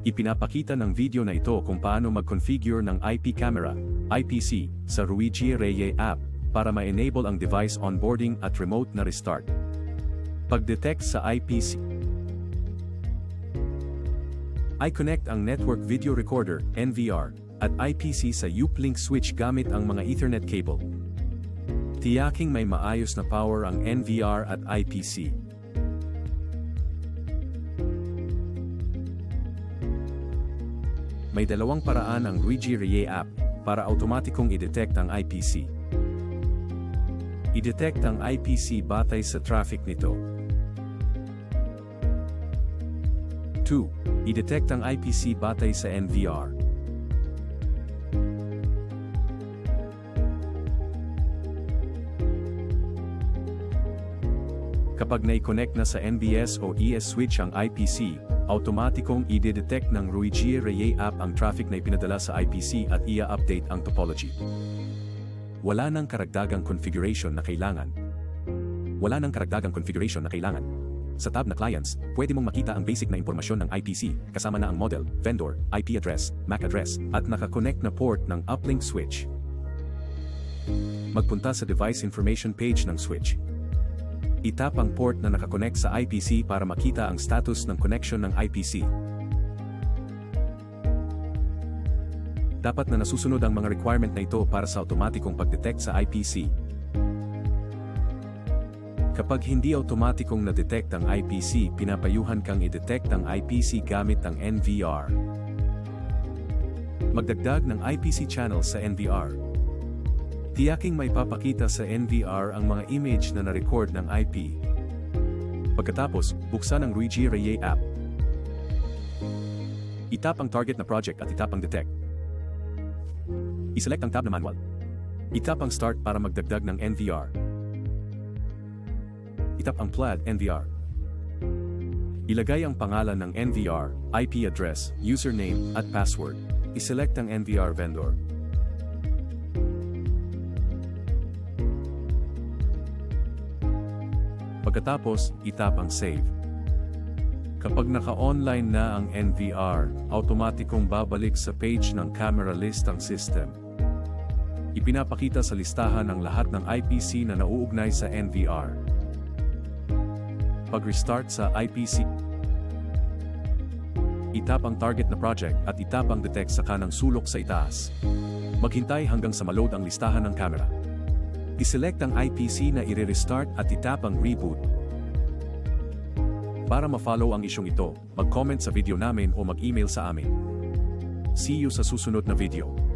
Ipinapakita ng video na ito kung paano mag-configure ng IP camera, IPC, sa Ruigi Reye app para ma-enable ang device onboarding at remote na restart. Pag-detect sa IPC, i-connect ang Network Video Recorder, NVR, at IPC sa uplink switch gamit ang mga Ethernet cable. Tiyaking may maayos na power ang NVR at IPC. May dalawang paraan ang Luigi Rie app para automatikong i-detect ang IPC. I-detect ang IPC batay sa traffic nito. 2. I-detect ang IPC batay sa NVR. Kapag na-connect na sa NBS o ES switch ang IPC, automatikong i-detect ng Ruigi Reye app ang traffic na ipinadala sa IPC at ia-update ang topology. Wala nang karagdagang configuration na kailangan. Wala nang karagdagang configuration na kailangan. Sa tab na Clients, pwede mong makita ang basic na impormasyon ng IPC, kasama na ang model, vendor, IP address, MAC address, at nakakonect na port ng uplink switch. Magpunta sa device information page ng switch. Itap ang port na nakakonect sa IPC para makita ang status ng connection ng IPC. Dapat na nasusunod ang mga requirement na ito para sa automatikong pagdetect sa IPC. Kapag hindi automatikong na-detect ang IPC, pinapayuhan kang i-detect ang IPC gamit ang NVR. Magdagdag ng IPC channel sa NVR. Tiyaking may papakita sa NVR ang mga image na na-record ng IP. Pagkatapos, buksan ang Luigi Reye app. Itap ang target na project at itap ang detect. I-select ang tab na manual. Itap ang start para magdagdag ng NVR. Itap ang plaid NVR. Ilagay ang pangalan ng NVR, IP address, username, at password. I-select ang NVR vendor. Pagkatapos, itap ang save. Kapag naka-online na ang NVR, automatikong babalik sa page ng camera list ang system. Ipinapakita sa listahan ang lahat ng IPC na nauugnay sa NVR. Pag-restart sa IPC, itap ang target na project at itap ang detect sa kanang sulok sa itaas. Maghintay hanggang sa maload ang listahan ng camera. I-select ang IPC na i-restart at itap ang reboot. Para ma-follow ang isyong ito, mag-comment sa video namin o mag-email sa amin. See you sa susunod na video.